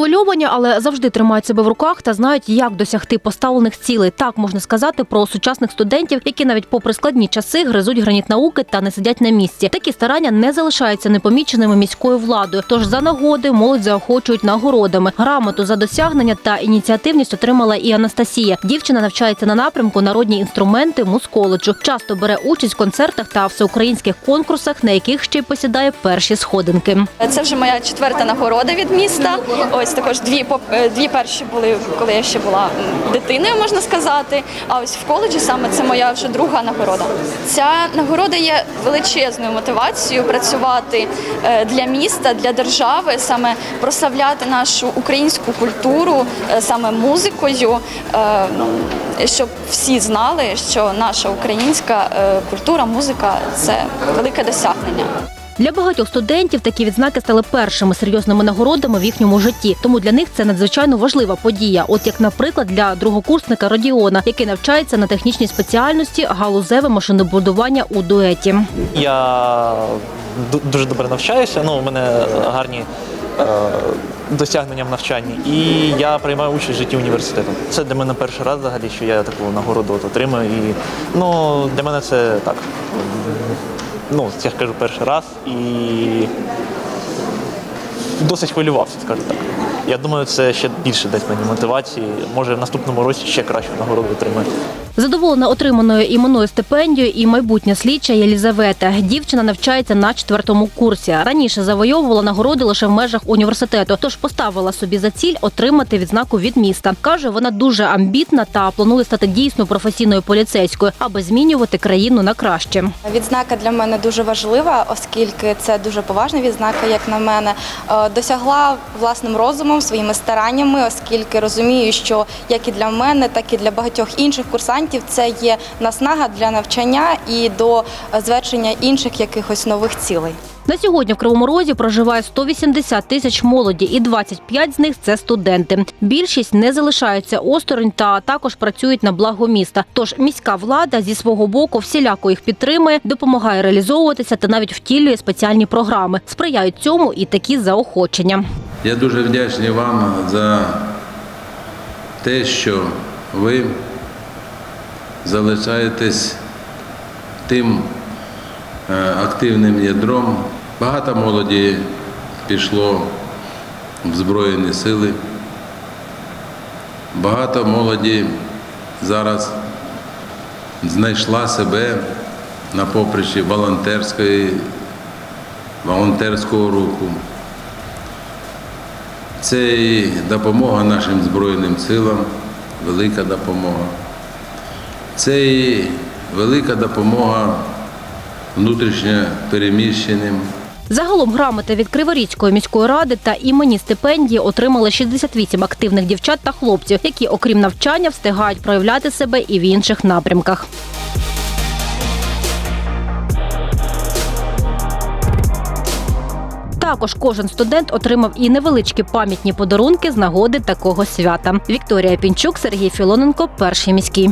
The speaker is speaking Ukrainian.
Схвильовані, але завжди тримають себе в руках та знають, як досягти поставлених цілей. Так можна сказати про сучасних студентів, які навіть попри складні часи гризуть граніт науки та не сидять на місці. Такі старання не залишаються непоміченими міською владою. Тож за нагоди молодь заохочують нагородами. Грамоту за досягнення та ініціативність отримала і Анастасія. Дівчина навчається на напрямку народні інструменти музколеджу. Часто бере участь в концертах та всеукраїнських конкурсах, на яких ще й посідає перші сходинки. Це вже моя четверта нагорода від міста. Ось також дві е, дві перші були, коли я ще була дитиною, можна сказати. А ось в коледжі саме це моя вже друга нагорода. Ця нагорода є величезною мотивацією працювати е, для міста, для держави, саме прославляти нашу українську культуру е, саме музикою, щоб всі знали, що наша українська культура, музика це велике досягнення. Для багатьох студентів такі відзнаки стали першими серйозними нагородами в їхньому житті. Тому для них це надзвичайно важлива подія. От як, наприклад, для другокурсника Родіона, який навчається на технічній спеціальності галузеве машинобудування у дуеті. Я дуже добре навчаюся, ну, у мене гарні е, досягнення в навчанні, і я приймаю участь в житті університету. Це для мене перший раз взагалі, що я таку нагороду от отримую. І, ну, для мене це так. Ну, я кажу, перший раз і досить хвилювався, скажу так. Я думаю, це ще більше дасть мені мотивації. Може, в наступному році ще кращу нагороду отримаю. Задоволена отриманою іменною стипендією і майбутня слідча Єлізавета. Дівчина навчається на четвертому курсі. Раніше завойовувала нагороди лише в межах університету, тож поставила собі за ціль отримати відзнаку від міста. каже, вона дуже амбітна та планує стати дійсно професійною поліцейською, аби змінювати країну на краще. Відзнака для мене дуже важлива, оскільки це дуже поважна відзнака, як на мене. Е, Досягла власним розумом, своїми стараннями, оскільки розумію, що як і для мене, так і для багатьох інших курсантів це є наснага для навчання і до звершення інших якихось нових цілей. На сьогодні в Кривому Розі проживає 180 тисяч молоді, і 25 з них це студенти. Більшість не залишаються осторонь та також працюють на благо міста. Тож міська влада зі свого боку всіляко їх підтримує, допомагає реалізовуватися та навіть втілює спеціальні програми. Сприяють цьому і такі заохочення. Я дуже вдячний вам за те, що ви залишаєтесь тим е, активним ядром. Багато молоді пішло в Збройні сили. Багато молоді зараз знайшла себе на поприщі волонтерської, волонтерського руху. Це і допомога нашим Збройним силам, велика допомога. Це і велика допомога внутрішньо переміщеним. Загалом грамоти від Криворізької міської ради та імені стипендії отримали 68 активних дівчат та хлопців, які, окрім навчання, встигають проявляти себе і в інших напрямках. Також кожен студент отримав і невеличкі пам'ятні подарунки з нагоди такого свята. Вікторія Пінчук, Сергій Філоненко, перший міський.